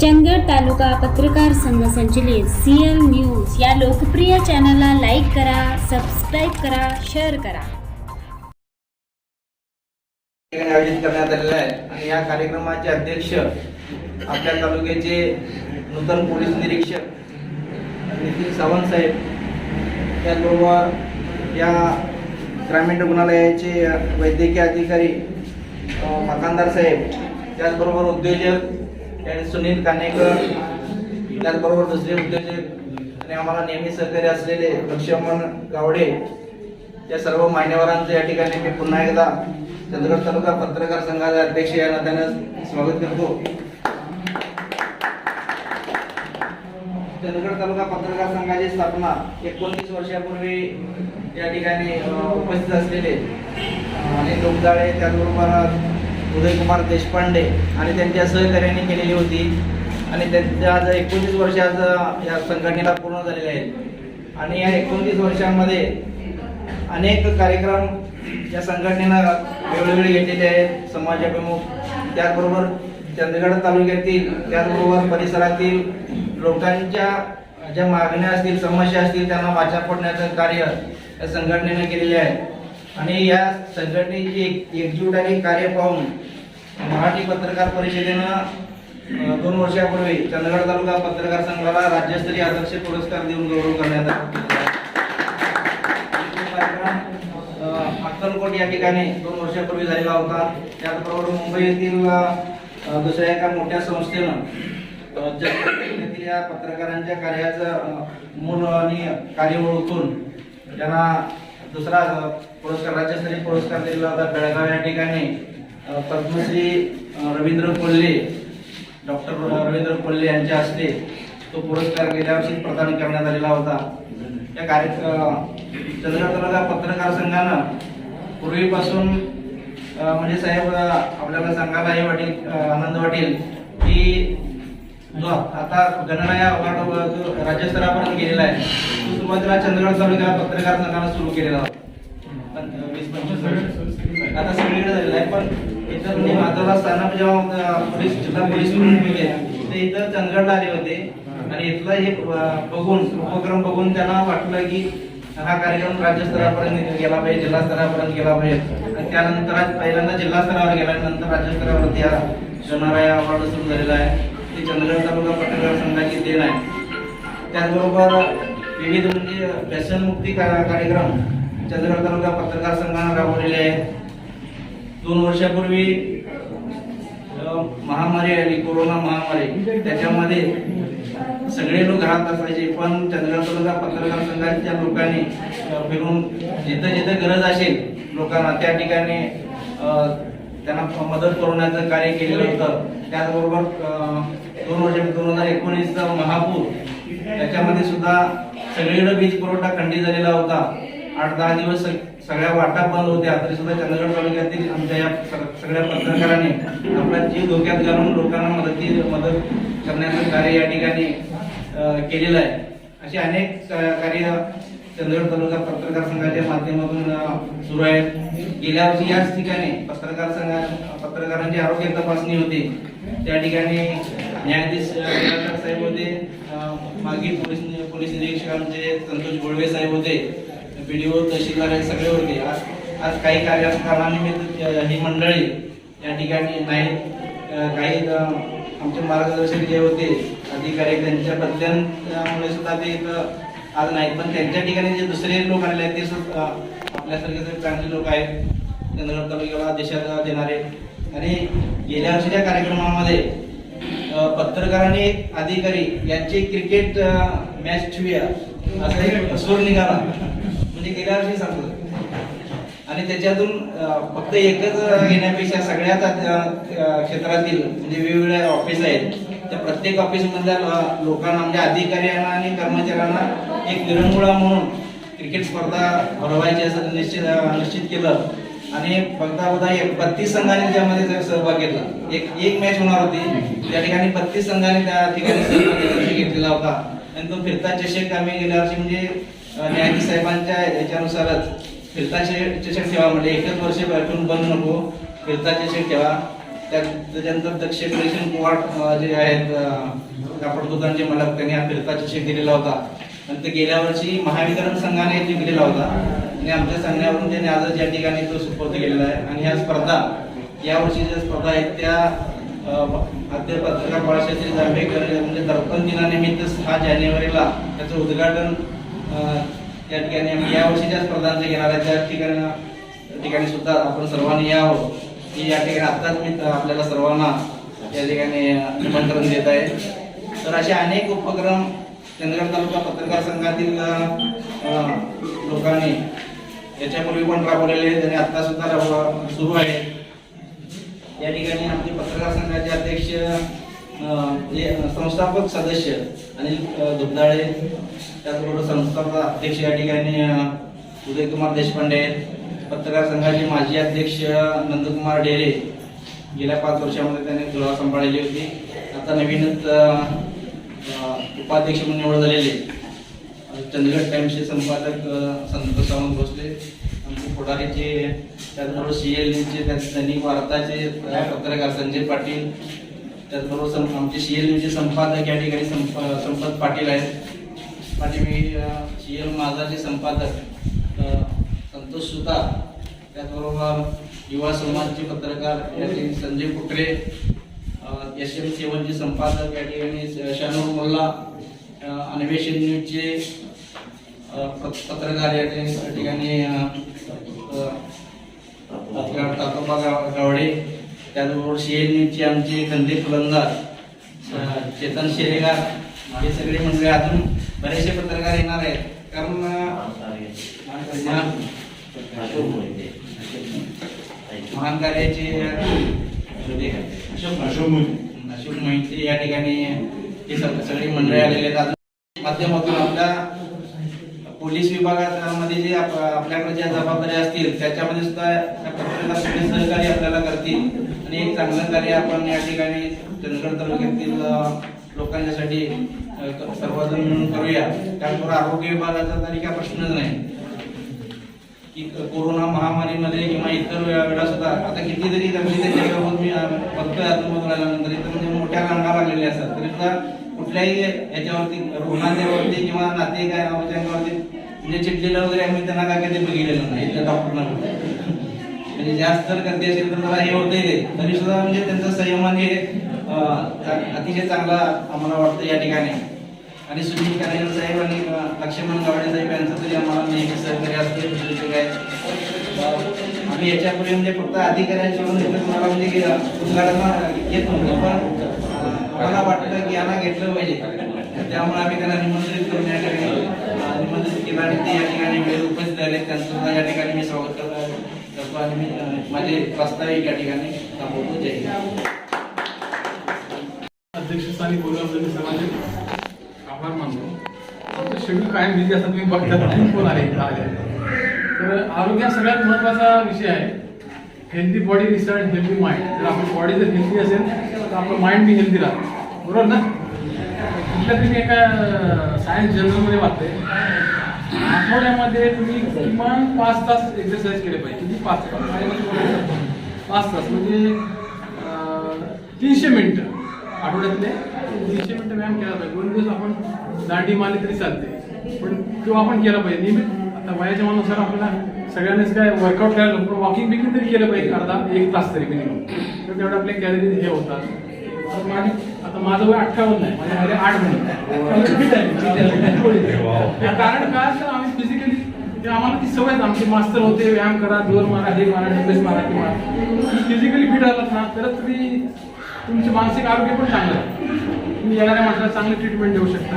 चंदगड तालुका पत्रकार संघ संचलित सीएल न्यूज या लोकप्रिय चॅनलला लाईक करा सबस्क्राईब करा शेअर करा. आयोजित करण्यात आलेला आहे. आणि या कार्यक्रमाचे अध्यक्ष आपल्या तालुक्याचे नूतन पोलीस निरीक्षक नितीन सावंत साहेब त्याचबरोबर या ग्रामीण रुग्णालयाचे वैद्यकीय अधिकारी मकानदार साहेब त्याचबरोबर उद्योजक त्या सुनील कानेकर त्याचबरोबर दुसरे उद्योजक आणि आम्हाला नेहमी सहकार्य असलेले लक्ष्मण गावडे या सर्व मान्यवरांचं या ठिकाणी मी पुन्हा एकदा चंद्रगड तालुका पत्रकार संघाचे अध्यक्ष या नात्यानं स्वागत करतो. चंद्रगड तालुका पत्रकार संघाची स्थापना एकोणतीस वर्षापूर्वी या ठिकाणी उपस्थित असलेले आणि अनिल लोकजाळे त्याचबरोबर उदयकुमार देशपांडे आणि त्यांच्या सहकार्याने केलेली होती. आणि त्यांच्या आज एकोणतीस वर्ष आज या संघटनेला पूर्ण झालेले आहेत. आणि या एकोणतीस वर्षांमध्ये अनेक कार्यक्रम या संघटनेनं वेळोवेळी घेतलेले आहेत. समाजाभिमुख त्याचबरोबर चंदगड तालुक्यातील त्याचबरोबर परिसरातील लोकांच्या ज्या मागण्या असतील समस्या असतील त्यांना वाचा फोडण्याचं कार्य या संघटनेने केलेले आहे. आणि या संघटनेची एक एकजूट आणि कार्य पाहून मराठी पत्रकार परिषदेनं दोन वर्षापूर्वी चंदगड तालुका पत्रकार संघाला राज्यस्तरीय आदर्श पुरस्कार देऊन गौरव करण्यात आला. अक्कलकोट या ठिकाणी दोन वर्षापूर्वी झालेला होता. त्याचबरोबर मुंबई येथील दुसऱ्या एका मोठ्या संस्थेनं जगतील या पत्रकारांच्या कार्याचं मूल आणि कार्य ओळखून त्यांना दुसरा पुरस्कार राज्यस्तरीय पुरस्कार दिलेला होता बेळगाव या ठिकाणी. पद्मश्री रवींद्र कोल्हे डॉक्टर रवींद्र कोल्हे यांच्या हस्ते तो पुरस्कार गेल्या वर्षी प्रदान करण्यात आलेला होता. या कार्यक्रम चंद्रगड तालुका पत्रकार संघानं पूर्वीपासून म्हणजे साहेब आपल्याला सांगायला हे वाटेल आनंद वाटेल की जो आता गणराया अवॉर्ड जो राज्यस्तरापर्यंत गेलेला आहे तो सुरुवातीला चंद्रगड तालुका पत्रकार संघानं सुरू केलेला होता. वीस पंचवीस वर्ष. आता सगळीकडे झालेलं आहे पण इथं म्हणजे माझा स्थानक जेव्हा पोलीस जिल्हा पोलीस म्हणून गेले. ते इथं चंदगडला आले होते. आणि इथलं हे बघून उपक्रम बघून त्यांना वाटलं की हा कार्यक्रम राज्यस्तरापर्यंत गेला पाहिजे जिल्हा स्तरापर्यंत गेला पाहिजे. आणि त्यानंतर पहिल्यांदा जिल्हा स्तरावर गेला नंतर राज्यस्तरावरती हा गणराया अवॉर्ड सुरू झालेला आहे. ते चंद्रगड तालुका पत्रकार संघाची देण आहे. त्याचबरोबर विविध म्हणजे व्यसनमुक्ती कार्यक्रम चंद्रगड तालुका पत्रकार संघानं राबवलेले आहेत दोन वर्षापूर्वी महामारी आली कोरोना महामारी त्याच्यामध्ये सगळे लोक राहत असायचे पण चंद्रगड तालुका पत्रकार संघाच्या लोकांनी फिरून जिथं जिथं गरज असेल लोकांना त्या ठिकाणी त्यांना मदत पुरवण्याचं कार्य केलेलं होतं. त्याचबरोबर दोन वर्ष दोन हजार एकोणीसचा महापूर त्याच्यामध्ये सुद्धा सगळीकडे वीज पुरवठा खंडित झालेला होता. आठ दहा दिवस सगळ्या वाटा बंद होत्या. तरी सुद्धा चंद्रगड तालुक्यातील आमच्या या सगळ्या पत्रकारांनी आपला जीव धोक्यात घालून लोकांना मदती मदत करण्याचं कार्य या ठिकाणी केलेलं आहे. असे अनेक कार्य चंद्रगड तालुका पत्रकार संघाच्या माध्यमातून सुरू आहेत. गेल्या वर्षी याच ठिकाणी पत्रकार संघा पत्रकारांची आरोग्य तपासणी होती. त्या ठिकाणी न्यायाधीश साहेब होते. मागील पोलीस पोलीस निरीक्षक आमचे संतोष गोळवे साहेब होते. बीडीओ तहसीलदार हे सगळे होते आज आज काही कार्य कारणानिमित्त ही मंडळी या ठिकाणी नाही काही आमचे मार्गदर्शक जे होते अधिकारी त्यांच्या बदल्यांमुळे सुद्धा ते इथं आज नाहीत. पण त्यांच्या ठिकाणी जे दुसरे लोक आलेले आहेत ते सुद्धा आपल्यासारखे जे चांगले लोक आहेत चंद्रगड तालुक्याला देशाला देणारे. आणि गेल्या वर्षीच्या कार्यक्रमामध्ये पत्रकारांनी पत्रकार आणि अधिकारी यांची क्रिकेट मॅच ठेवूया असा एक सूर निघाला. म्हणजे गेल्या वर्षी सांगतो. आणि त्याच्यातून फक्त एकच घेण्यापेक्षा सगळ्याच क्षेत्रातील म्हणजे वेगवेगळ्या ऑफिस आहेत त्या प्रत्येक ऑफिस मधल्या लोकांना म्हणजे अधिकाऱ्यांना आणि कर्मचाऱ्यांना एक विरंगुळा म्हणून क्रिकेट स्पर्धा भरवायची असं निश्चित निश्चित केलं. आणि बघता बघता एक बत्तीस संघाने त्यामध्ये सहभाग घेतला. एक एक मॅच होणार होती. त्या ठिकाणी बत्तीस संघाने त्या ठिकाणी सहभाग घेतलेला होता. आणि तो फिरता चषक आम्ही गेल्या वर्षी म्हणजे न्यायाधीश साहेबांच्या याच्यानुसारच फिरता चषक ठेवा म्हणजे एकच वर्ष बैठून बंद नको फिरता चषक ठेवा. त्या त्याच्यानंतर दक्षिण दक्षिण कुवाट जे आहेत अ, कापड दुकानचे मालक त्यांनी हा फिरता चषक दिलेला होता. आणि ते गेल्या वर्षी महावितरण संघाने जिंकलेला होता. आणि आमच्या सांगण्यावरून त्यांनी आजच या ठिकाणी तो सुपूर्द केलेला आहे. आणि ह्या स्पर्धा यावर्षी ज्या स्पर्धा आहेत त्या आद्य पत्रकार बाळासाहेब जांभेकर म्हणजे दर्पण दिनानिमित्त सहा जानेवारीला त्याचं उद्घाटन या ठिकाणी आम्ही यावर्षीच्या स्पर्धांचे घेणार आहे त्या ठिकाणी त्या ठिकाणी सुद्धा आपण सर्वांनी यावं की या ठिकाणी आत्ताच मी आपल्याला सर्वांना या ठिकाणी निमंत्रण देत आहे. तर असे अनेक उपक्रम चंदगड तालुका पत्रकार संघातील लोकांनी याच्यापूर्वी पण राबवलेले आहेत आणि आत्ता सुद्धा सुरू आहे. या ठिकाणी आमचे पत्रकार संघाचे अध्यक्ष जे संस्थापक सदस्य अनिल धुपदाळे त्याचबरोबर संस्थापक अध्यक्ष या ठिकाणी उदयकुमार देशपांडे पत्रकार संघाचे माजी अध्यक्ष नंदकुमार डेरे गेल्या पाच वर्षामध्ये त्यांनी धुरा सांभाळलेली होती. आता नवीनच उपाध्यक्ष म्हणून निवड झालेले चंदगड टाइम्सचे संपादक संत सावंत भोसले आमचे पुढारीचे त्याचबरोबर सी एल न्यूजचे त्या- वार्ताचे पत्रकार संजय पाटील त्याचबरोबर सं- आमचे सी एल न्यूजचे संपादक या ठिकाणी संप संपत पाटील आहेत. पाठीमागे सी एल माझाचे संपादक संतोष सुतार त्याचबरोबर युवा समाजचे पत्रकार या ठिकाणी संजय कुत्रे एस एम सेवनचे संपादक या ठिकाणी शानूर मोल्ला अन्वेषण न्यूजचे पत्रकार या ठिकाणी या ठिकाणी तातोबा गाव- गावडे त्याचबरोबर सी एन न्यूजचे आमचे कंदे फुलंदाज चेतन शेरेगार हे सगळे मंडळी अजून बरेचसे पत्रकार येणार आहेत. कारण महान कार्याचे अशोक अशोक मोहिते. या ठिकाणी हे सग- सगळी मंडळी आलेले आहेत. माध्यमातून आपल्या पोलीस विभागामध्ये जे आप- आपल्याकडे ज्या जबाबदाऱ्या असतील त्याच्यामध्ये सुद्धा सगळे सहकार्य आपल्याला करतील. आणि एक चांगलं कार्य आपण या ठिकाणी चंदगड तालुक्यातील लोकांच्यासाठी सर्वजण मिळून करूया. त्याचबरोबर आरोग्य विभागाचा तरी काय प्रश्नच नाही. की कोरोना महामारीमध्ये किंवा इतर वेळा सुद्धा आता कितीतरी गर्दी त्याच्यावर मी बघतोय आतून आल्यानंतर इथं म्हणजे मोठ्या रांगा लागलेल्या असतात. तरी सुद्धा कुठल्याही याच्यावरती रुग्णालयावरती किंवा नातेवाईकांवरती म्हणजे चिडलेलं वगैरे आम्ही त्यांना काय काही बघितलेलं नाही. इथल्या डॉक्टरना म्हणजे जास्त जर गर्दी असेल तर जरा हे होते तरी सुद्धा म्हणजे त्यांचं संयम हे अतिशय चांगला आम्हाला वाटतं या ठिकाणी. आणि सुनील कानेर साहेब आणि लक्ष्मण गावडे साहेब यांचं तरी आम्हाला म्हणजे नेहमी सहकार्य असते म्हणजे काय. आम्ही याच्यापूर्वी म्हणजे फक्त अधिकाऱ्यांकडून इथं मला म्हणजे की, उद्घाटन घेत नव्हतो पण मला वाटतं की यांना घेतलं पाहिजे. त्यामुळे आम्ही त्यांना निमंत्रित करून या ठिकाणी निमंत्रित केलं आणि ते या ठिकाणी वेळ उपस्थित झाले त्यांचं सुद्धा या ठिकाणी मी स्वागत करतो. पुष्पाने मी माझे प्रस्ताविक या ठिकाणी थांबवतो जय अध्यक्षस्थानी बोलवलं सर्वांचे आभार मानतो. आमचं शेड्यूल कायम बिझी असतात तुम्ही बघतात कोण आले तर आरोग्य हा सगळ्यात महत्त्वाचा विषय आहे. Healthy body research healthy mind जर आपली बॉडी जर हेल्दी असेल तर आपलं माइंड बी हेल्दी राहतं. बरोबर ना? कुठल्या तरी एका सायन्स जर्नलमध्ये वाचते आठवड्यामध्ये तुम्ही किमान पाच तास एक्सरसाइज केले पाहिजे. किती? पाच तास. पाच तास. म्हणजे तीनशे मिनिटं. आठवड्यातले तीनशे मिनिटं व्यायाम केला पाहिजे. दोन दिवस आपण दांडी मारली तरी चालते. पण तो आपण केला पाहिजे. नियमित आता वयाच्या मानुसार आपल्याला सगळ्यांनीच काय वर्कआउट करायला पण वॉकिंग बिकिंग तरी केलं पाहिजे. अर्धा एक तास तरी मिनिमम तर तेवढं आपले कॅलरीज हे होतात. तर माझी आता माझं वय अठ्ठावन्न आहे. माझ्या मध्ये आठ महिने. कारण काय तर आम्ही फिजिकली आम्हाला ती सवय. आमचे मास्तर होते व्यायाम करा जोर मारा हे मारा डबेस मारा ते मारा. फिजिकली फिट राहिलात ना तरच तुम्ही तुमचे मानसिक आरोग्य पण चांगलं तुम्ही येणाऱ्या माणसाला चांगली ट्रीटमेंट देऊ शकता.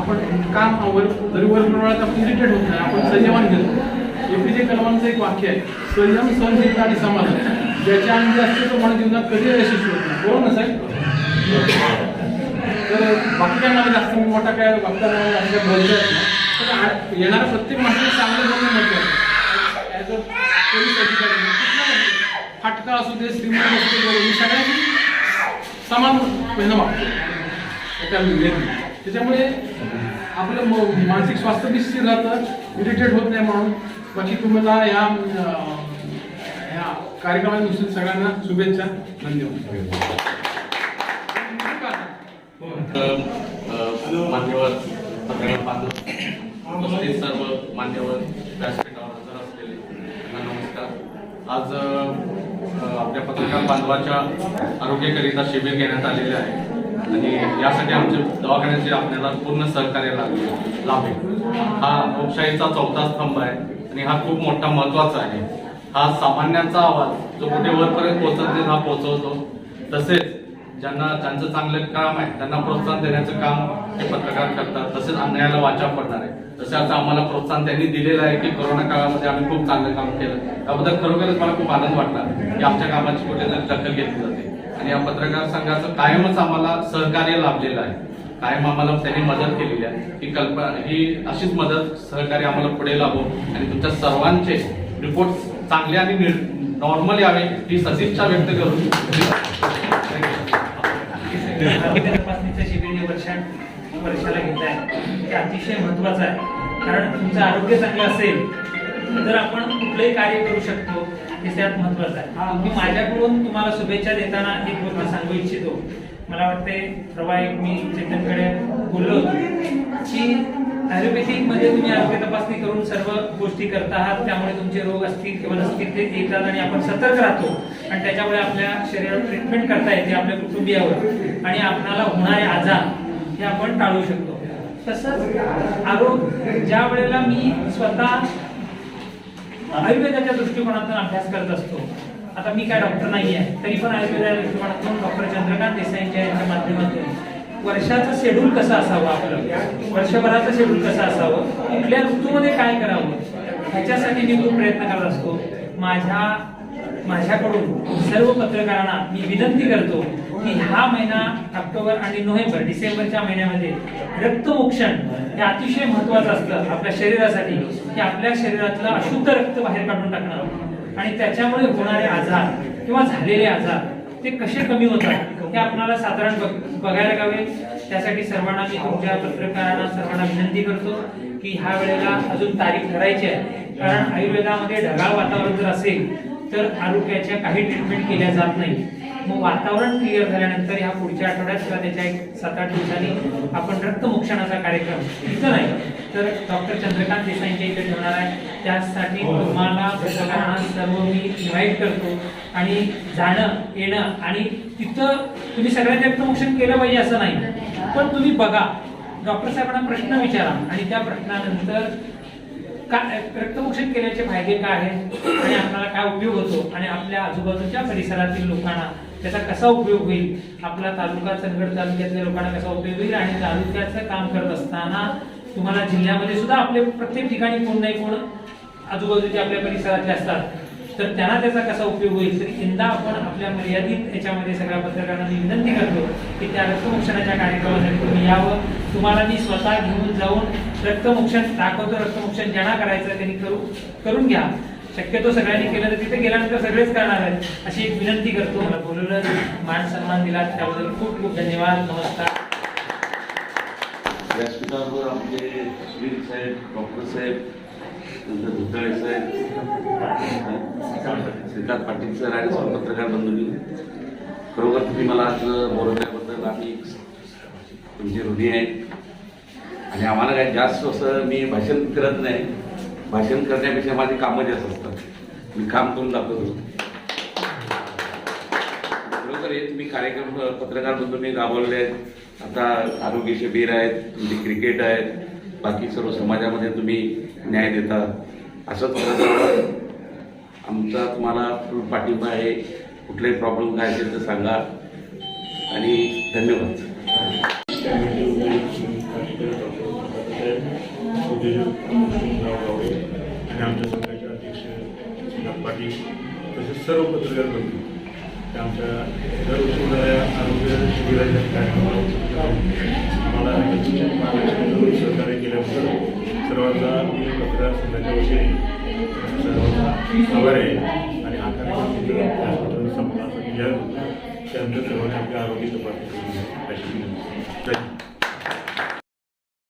आपण काम वर जरी वर प्रमाणात आपण इरिटेट होत नाही. आपण संयमान घेतो. एपीजे कलमांचं एक वाक्य आहे. संयम सहनशीलता आणि समाधान. ज्याच्या अंगी असते तो माझ्या जीवनात कधी यशस्वी होत नाही. बरोबर ना साहेब? तर बाकी जास्त मी मोठा काय बघता नाही आणि बोलता येत नाही तर आ- प्रत्येक माणसाला चांगलं बोलणं म्हटलं ॲज अ पोलीस अधिकारी फाटका असू दे श्रीमंत असू दे गरीब, मी सगळ्यांची समान पहिलं मागतो एका त्याच्यामुळे आपलं म- मानसिक स्वास्थ्य बी स्थिर राहतं इरिटेट होत नाही म्हणून. बाकी तुम्हाला या या कार्यक्रमानुसार सगळ्यांना शुभेच्छा. धन्यवाद. मान्यवर पत्रकार बांधव सर्व मान्यवर व्यासपीठावर हजर असलेले नमस्कार. आज आपल्या पत्रकार बांधवाच्या आरोग्याकरिता शिबिर घेण्यात आलेले आहे. आणि यासाठी आमचे दवाखान्याचे आपल्याला पूर्ण सहकार्य लागले लाभेल हा लोकशाहीचा चौथा स्तंभ आहे आणि हा खूप मोठा महत्त्वाचा आहे. हा सामान्यांचा आवाज जो कुठे वरपर्यंत पोहोचत हा पोहोचवतो. तसेच ज्यांना ज्यांचं चांगलं काम आहे त्यांना प्रोत्साहन देण्याचं काम हे पत्रकार करतात तसेच अन्यायाला वाचा पडणार. आहे तसे आता आम्हाला प्रोत्साहन त्यांनी दिलेलं आहे की कोरोना काळामध्ये आम्ही खूप चांगलं काम केलं. त्याबद्दल खरोखरच मला खूप आनंद वाटला की आमच्या कामाची कुठेतरी दखल घेतली जाते. आणि या पत्रकार संघाचं कायमच आम्हाला सहकार्य लाभलेलं आहे. कायम आम्हाला त्यांनी मदत केलेली आहे. ही कल्पना ही अशीच मदत सहकार्य आम्हाला पुढे लाभो. आणि तुमच्या सर्वांचे रिपोर्ट चांगले आणि नॉर्मल यावे ही सदिच्छा व्यक्त करून आरोग्य तपासणीचं शिबिर वर्षा वर्षाला घेत आहे. ते अतिशय महत्वाचं आहे. कारण तुमचं आरोग्य चांगलं असेल तर आपण कुठलंही कार्य करू शकतो हे त्यात महत्वाचं आहे. मी माझ्याकडून तुम्हाला शुभेच्छा देताना एक गोष्ट सांगू इच्छितो. मला वाटते प्रभा एक मी चेतनकडे बोललो होतो की आयुर्वेदिकमध्ये तुम्ही आरोग्य तपासणी करून सर्व गोष्टी करता आहात त्यामुळे तुमचे रोग असतील किंवा नसतील ते येतात आणि आपण सतर्क राहतो. आणि त्याच्यामुळे आपल्या शरीरावर ट्रीटमेंट करता येते आपल्या कुटुंबियावर. आणि आपणाला होणारे आजार हे आपण टाळू शकतो. तसंच आरोग्य ज्या वेळेला मी स्वतः आयुर्वेदाच्या दृष्टिकोनातून अभ्यास करत असतो आता मी काय डॉक्टर नाही आहे तरी पण आयुर्वेदाच्या दृष्टिकोनातून डॉक्टर चंद्रकांत देसाईंच्या यांच्या माध्यमातून वर्षाचं शेड्यूल कसं असावं आपलं? वर्षभराचं शेड्यूल कसं असावं? कुठल्या ऋतूमध्ये काय करावं? ह्याच्यासाठी मी खूप प्रयत्न करत असतो. माझ्या माझ्याकडून सर्व पत्रकारांना मी विनंती करतो की हा महिना ऑक्टोबर आणि नोव्हेंबर डिसेंबरच्या महिन्यामध्ये रक्तमोक्षण हे अतिशय महत्वाचं असतं आपल्या शरीरासाठी की आपल्या शरीरातलं अशुद्ध रक्त बाहेर काढून टाकणं. आणि त्याच्यामुळे होणारे आजार किंवा झालेले आजार ते कसे कमी होतात हे आपणाला साधारण बघ- बघायला गावे. त्यासाठी सर्वांना मी तुमच्या पत्रकारांना सर्वांना विनंती करतो की ह्या वेळेला अजून तारीख ठरायची आहे. कारण आयुर्वेदामध्ये ढगाळ वातावरण जर असेल तर आरोग्याच्या काही ट्रीटमेंट केल्या जात नाही. मग वातावरण क्लिअर झाल्यानंतर ह्या पुढच्या आठवड्यात किंवा त्याच्या एक सात आठ दिवसांनी आपण रक्तमोक्षणाचा कार्यक्रम इथं नाही तर डॉक्टर चंद्रकांत देसाईंच्या इथे ठेवणार आहे. त्यासाठी तुम्हाला पत्रकारांना सर्व मी इन्व्हाइट करतो. आणि जाणं येणं आणि तिथं तुम्ही सगळ्यांनी रक्तमोक्षण केलं पाहिजे असं नाही. पण तुम्ही बघा डॉक्टर साहेबांना प्रश्न विचारा आणि त्या प्रश्नानंतर रक्तमोक्षण केल्याचे फायदे काय आहेत आणि आपल्याला काय उपयोग होतो आणि आपल्या आजूबाजूच्या परिसरातील लोकांना त्याचा कसा उपयोग होईल? आपला तालुका चंदगड तालुक्यातल्या लोकांना कसा उपयोग होईल? आणि तालुक्याचं काम करत असताना तुम्हाला जिल्ह्यामध्ये सुद्धा आपले प्रत्येक ठिकाणी कोण नाही कोण आजूबाजूचे आपल्या परिसरातले असतात. तर त्यांना त्याचा कसा उपयोग होईल? तर यंदा आपण आपल्या मर्यादित याच्यामध्ये सगळ्या पत्रकारांना विनंती करतो की त्या रक्तमोक्षणाच्या कार्यक्रमासाठी तुम्ही यावं. तुम्हाला मी स्वतः घेऊन जाऊन रक्तमोक्षण दाखवतो रक्तमोक्षण ज्यांना करायचं त्यांनी करू करून घ्या. शक्यतो सगळ्यांनी केलं तर तिथे गेल्यानंतर सगळेच करणार आहेत. अशी एक विनंती करतो. मला बोलवलं मान सन्मान दिला त्याबद्दल खूप खूप धन्यवाद. नमस्कार. व्यासपीठावर आपले सुनील साहेब डॉक्टर साहेब नंतर धुताळे साहेब श्रीकांत पाटील सर आणि सर्व पत्रकार बंधूंनी खरोखर तुम्ही मला आज बोलवल्याबद्दल आम्ही तुमचे ऋणी आहेत. आणि आम्हाला काय जास्त असं मी भाषण करत नाही. भाषण करण्यापेक्षा माझी कामं जास्त असतात. मी काम करून दाखवतो. बरोबर हे तुम्ही कार्यक्रम पत्रकार बंधूंनी राबवले आहेत. आता आरोग्य शिबिर आहेत तुमचे क्रिकेट आहेत. बाकी सर्व समाजामध्ये तुम्ही न्याय देतात. असंच करत आमचा तुम्हाला फुल पाठिंबा आहे. कुठलाही प्रॉब्लेम काय असेल तर सांगा. आणि धन्यवाद. आणि आमच्या संघाचे अध्यक्ष श्रीनाथ पाटील तसेच सर्व पत्रकार बंधू ते आमच्या दरवर्षी होणाऱ्या आरोग्य शिबिराच्या कार्यक्रमाला आम्हाला सर्वांचा मी पत्रकार संघाच्या वतीने आभार आहे आणि आकांक्षा संपला असं त्यानंतर सर्वांनी आपल्या आरोग्य तपासणी अशी विनंती.